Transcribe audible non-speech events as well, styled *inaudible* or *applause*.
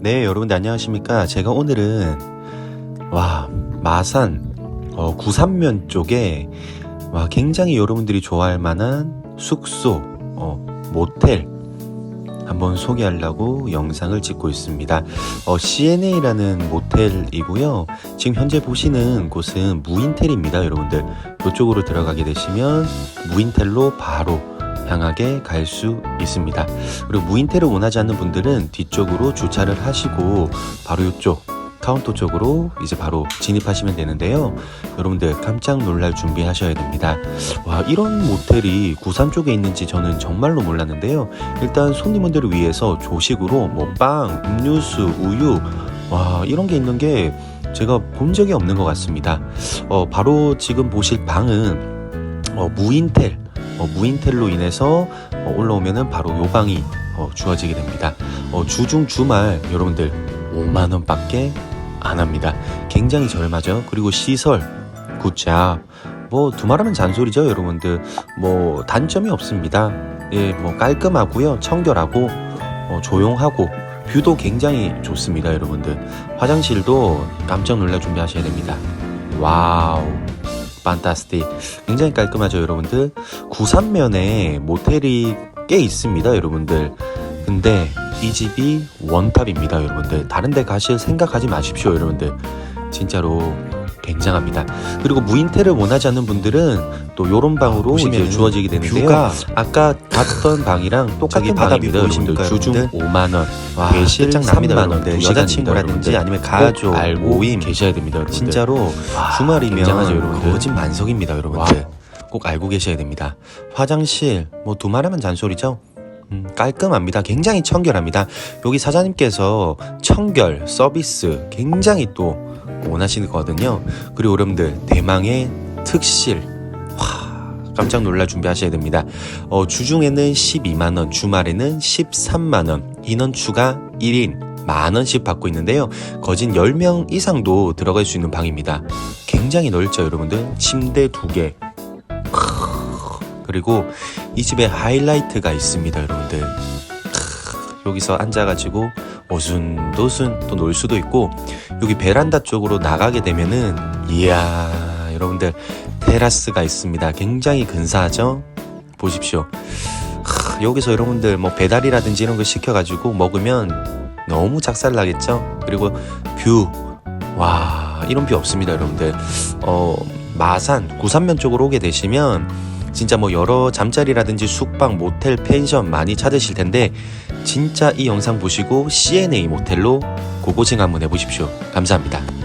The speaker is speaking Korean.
네, 여러분들 안녕하십니까? 제가 오늘은 와 마산 어, 구산면 쪽에 와 굉장히 여러분들이 좋아할 만한 숙소 어, 모텔 한번 소개하려고 영상을 찍고 있습니다. 어, CNA라는 모텔이고요. 지금 현재 보시는 곳은 무인텔입니다, 여러분들. 이쪽으로 들어가게 되시면 무인텔로 바로 향하게 갈 수 있습니다. 그리고 무인텔을 원하지 않는 분들은 뒤쪽으로 주차를 하시고 바로 이쪽 카운터 쪽으로 이제 바로 진입하시면 되는데요. 여러분들 깜짝 놀랄 준비하셔야 됩니다. 와, 이런 모텔이 구산 쪽에 있는지 저는 정말로 몰랐는데요. 일단 손님분들을 위해서 조식으로 뭐 빵, 음료수, 우유, 와, 이런 게 있는 게 제가 본 적이 없는 것 같습니다. 어, 바로 지금 보실 방은 어, 무인텔, 어, 무인텔로 인해서 어, 올라오면은 바로 요 방이 어, 주어지게 됩니다. 어, 주중 주말 여러분들 5만 원밖에 안 합니다. 굉장히 저렴하죠. 그리고 시설 굿잡 뭐 두말하면 잔소리죠, 여러분들. 뭐 단점이 없습니다. 예, 뭐 깔끔하고요, 청결하고 어, 조용하고 뷰도 굉장히 좋습니다, 여러분들. 화장실도 깜짝 놀랄 준비하셔야 됩니다. 와우. 판타스틱. 굉장히 깔끔하죠, 여러분들. 구산면에 모텔이 꽤 있습니다, 여러분들. 근데 이 집이 원탑입니다, 여러분들. 다른 데 가실 생각하지 마십시오, 여러분들. 진짜로 굉장합니다. 그리고 무인텔을 원하지 않는 분들은 또 요런 방으로 이제 주어지게 되는데요. 뷰가 아까 봤던 방이랑 *laughs* 똑같은 방입니다, 뷰 여러분들. 주중 여러분들? 5만 원, 와, 매실 끝장납니다, 3만 원, 여자친구라든지 아니면. 가족, 꼭 알고 모임. 계셔야 됩니다, 여러분들. 진짜로 와, 주말이면 굉장하죠. 거진 만석입니다, 여러분들. 와, 꼭 알고 계셔야 됩니다. 화장실 뭐 두말하면 잔소리죠. 음, 깔끔합니다. 굉장히 청결합니다. 여기 사장님께서 청결 서비스 굉장히 또 원하시거든요. 그리고 여러분들 대망의 특실 와 깜짝 놀랄 준비하셔야 됩니다. 어, 주중에는 12만 원, 주말에는 13만 원, 인원 추가 1인 만 원씩 받고 있는데요. 거진 10명 이상도 들어갈 수 있는 방입니다. 굉장히 넓죠, 여러분들. 침대 두 개. 그리고 이 집에 하이라이트가 있습니다, 여러분들. 크, 여기서 앉아가지고 오순도순 또 놀 수도 있고 여기 베란다 쪽으로 나가게 되면은 이야 여러분들 테라스가 있습니다. 굉장히 근사하죠? 보십시오. 크, 여기서 여러분들 뭐 배달이라든지 이런 거 시켜가지고 먹으면 너무 작살나겠죠? 그리고 뷰. 와, 이런 뷰 없습니다, 여러분들. 어, 마산, 구산면 쪽으로 오게 되시면 진짜 뭐 여러 잠자리라든지 숙박, 모텔, 펜션 많이 찾으실 텐데 진짜 이 영상 보시고 CNA 모텔로 고고싱 한번 해보십시오. 감사합니다.